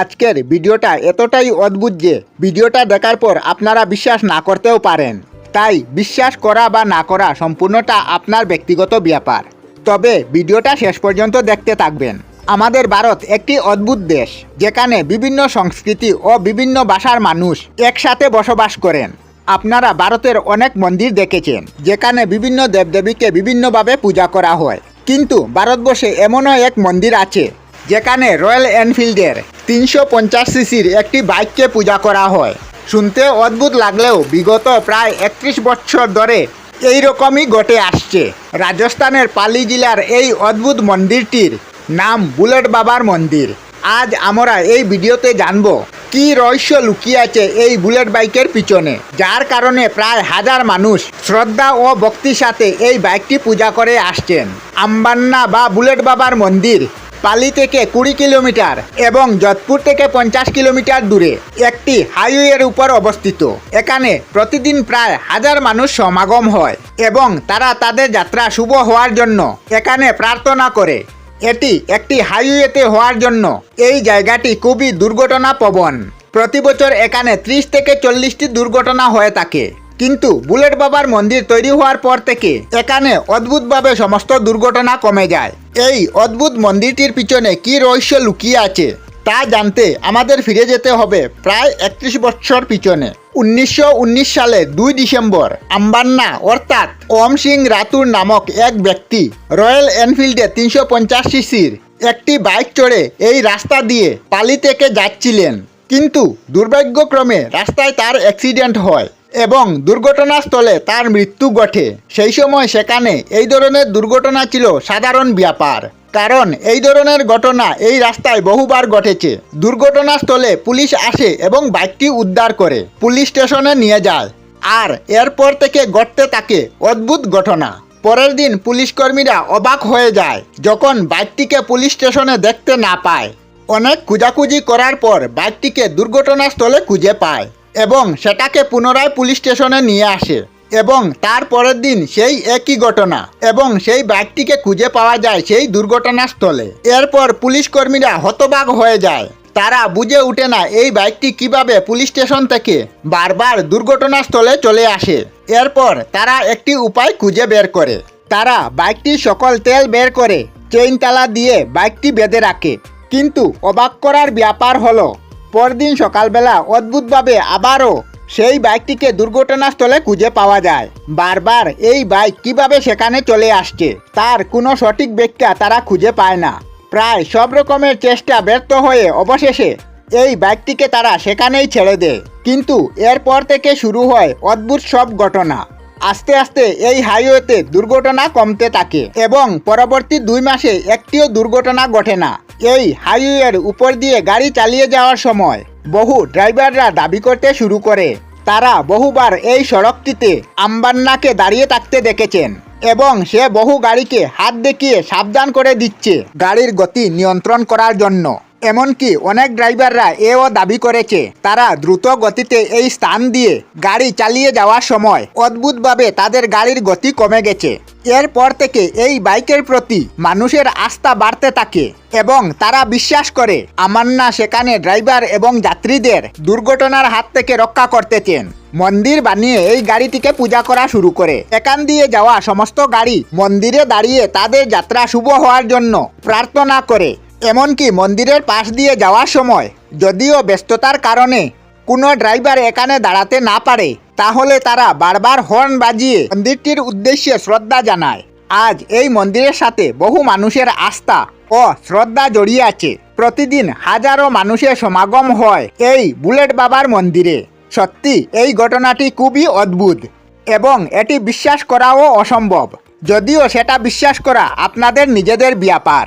আজকের ভিডিওটা এতটাই অদ্ভুত যে ভিডিওটা দেখার পর আপনারা বিশ্বাস না করতেও পারেন। তাই বিশ্বাস করা বা না করা সম্পূর্ণটা আপনার ব্যক্তিগত ব্যাপার। তবে ভিডিওটা শেষ পর্যন্ত দেখতে থাকবেন। আমাদের ভারত একটি অদ্ভুত দেশ, যেখানে বিভিন্ন সংস্কৃতি ও বিভিন্ন ভাষার মানুষ একসাথে বসবাস করেন। আপনারা ভারতের অনেক মন্দির দেখেছেন, যেখানে বিভিন্ন দেবদেবীকে বিভিন্নভাবে পূজা করা হয়। কিন্তু ভারতবর্ষে এমনও এক মন্দির আছে, যেখানে রয়্যাল এনফিল্ডের তিনশো পঞ্চাশ সিসির একটি বাইককে পূজা করা হয়। শুনতে অদ্ভুত লাগলেও বিগত প্রায় একত্রিশ বছর ধরে এই রকমই ঘটে আসছে। রাজস্থানের পালি জেলার এই অদ্ভুত মন্দিরটির নাম বুলেট বাবার মন্দির। আজ আমরা এই ভিডিওতে জানব, কি রহস্য লুকিয়ে আছে এই বুলেট বাইকের পিছনে? যার কারণে প্রায় হাজার মানুষ শ্রদ্ধা ও ভক্তির সাথে এই বাইকটি পূজা করে আসছেন। আম্বান্না বা বুলেট বাবার মন্দির পালি থেকে কুড়ি কিলোমিটার এবং যোধপুর থেকে পঞ্চাশ কিলোমিটার দূরে একটি হাইওয়ের উপর অবস্থিত। এখানে প্রতিদিন প্রায় হাজার মানুষ সমাগম হয় এবং তারা তাদের যাত্রা শুভ হওয়ার জন্য এখানে প্রার্থনা করে। এটি একটি হাইওয়েতে হওয়ার জন্য এই জায়গাটি খুবই দুর্ঘটনা প্রতি বছর এখানে ত্রিশ থেকে চল্লিশটি দুর্ঘটনা হয়ে থাকে। কিন্তু বুলেট বাবার মন্দির তৈরি হওয়ার পর থেকে এখানে অদ্ভুতভাবে সমস্ত দুর্ঘটনা কমে যায়। এই অদ্ভুত মন্দিরটির পিছনে কি রহস্য লুকিয়ে আছে তা জানতে আমাদের ফিরে যেতে হবে প্রায় একত্রিশ বছর পিছনে। উনিশশো উনিশ সালে দুই ডিসেম্বর, আম্বান্না অর্থাৎ ওম সিং রাতুর নামক এক ব্যক্তি রয়্যাল এনফিল্ডে তিনশো পঞ্চাশ সিসির একটি বাইক চড়ে এই রাস্তা দিয়ে পালি থেকে যাচ্ছিলেন। কিন্তু দুর্ভাগ্যক্রমে রাস্তায় তার অ্যাক্সিডেন্ট হয়। এবং দুর্ঘটনাস্থলে তার মৃত্যু ঘটে। সেই সময় সেখানে এই ধরনের দুর্ঘটনা ছিল সাধারণ ব্যাপার। কারণ এই ধরনের ঘটনা এই রাস্তায় বহুবার ঘটেছে। দুর্ঘটনাস্থলে পুলিশ আসে এবং বাইকটি উদ্ধার করে। পুলিশ স্টেশনে নিয়ে যায়। আর এরপর থেকে ঘটতে থাকে অদ্ভুত ঘটনা। পরের দিন পুলিশ কর্মীরা অবাক হয়ে যায় যখন বাইকটিকে পুলিশ স্টেশনে দেখতে না পায়। অনেক খুঁজাখুঁজি করার পর বাইকটিকে দুর্ঘটনাস্থলে খুঁজে পায়। এবং সেটাকে পুনরায় পুলিশ স্টেশনে নিয়ে আসে এবং তার পরের দিন সেই একই ঘটনা এবং সেই বাইকটিকে খুঁজে পাওয়া যায় সেই দুর্ঘটনাস্থলে। এরপর পুলিশ কর্মীরা হতবাক হয়ে যায়। তারা বুঝে ওঠে না এই বাইকটি কীভাবে পুলিশ স্টেশন থেকে বারবার দুর্ঘটনাস্থলে চলে আসে। এরপর তারা একটি উপায় খুঁজে বের করে। তারা বাইকটির সকল তেল বের করে চেইন তালা দিয়ে বাইকটি বেঁধে রাখে। কিন্তু অবাক করার ব্যাপার হলো পরদিন সকালবেলা অদ্ভুতভাবে আবারও সেই বাইকটিকে দুর্ঘটনাস্থলে খুঁজে পাওয়া যায়। বারবার এই বাইক কীভাবে সেখানে চলে আসছে, তার কোনো সঠিক ব্যাখ্যা তারা খুঁজে পায় না। প্রায় সব রকমের চেষ্টা ব্যর্থ হয়ে অবশেষে এই বাইকটিকে তারা সেখানেই ছেড়ে দেয়। কিন্তু এরপর থেকে শুরু হয় অদ্ভুত সব ঘটনা। আস্তে আস্তে এই হাইওয়েতে দুর্ঘটনা কমতে থাকে এবং পরবর্তী দুই মাসে একটিও দুর্ঘটনা ঘটে না। এই হাইওয়ের উপর দিয়ে গাড়ি চালিয়ে যাওয়ার সময় বহু ড্রাইভাররা দাবি করতে শুরু করে। তারা বহুবার এই সড়কটিতে আম্বান্নাকে দাঁড়িয়ে থাকতে দেখেছেন এবং সে বহু গাড়িকে হাত দেখিয়ে সাবধান করে দিচ্ছে গাড়ির গতি নিয়ন্ত্রণ করার জন্য। এমনকি অনেক ড্রাইভাররা এও দাবি করেছে, তারা দ্রুত গতিতে এই স্থান দিয়ে গাড়ি চালিয়ে যাওয়ার সময় অদ্ভুতভাবে তাদের গাড়ির গতি কমে গেছে। এরপর থেকে এই বাইকের প্রতি মানুষের আস্থা বাড়তে থাকে এবং তারা বিশ্বাস করে আমান্না সেখানে ড্রাইভার এবং যাত্রীদের দুর্ঘটনার হাত থেকে রক্ষা করতেছেন। মন্দির বানিয়ে এই গাড়িটিকে পূজা করা শুরু করে। এখান দিয়ে যাওয়া সমস্ত গাড়ি মন্দিরে দাঁড়িয়ে তাদের যাত্রা শুভ হওয়ার জন্য প্রার্থনা করে। এমনকি মন্দিরের পাশ দিয়ে যাওয়ার সময় যদিও ব্যস্ততার কারণে কোনো ড্রাইভার এখানে দাঁড়াতে না পারে, তাহলে তারা বারবার হর্ন বাজিয়ে মন্দিরটির উদ্দেশ্যে শ্রদ্ধা জানায়। আজ এই মন্দিরের সাথে বহু মানুষের আস্থা ও শ্রদ্ধা জড়িয়ে আছে। প্রতিদিন হাজারো মানুষের সমাগম হয় এই বুলেট বাবার মন্দিরে। সত্যি, এই ঘটনাটি খুবই অদ্ভুত এবং এটি বিশ্বাস করাও অসম্ভব। যদিও সেটা বিশ্বাস করা আপনাদের নিজেদের ব্যাপার।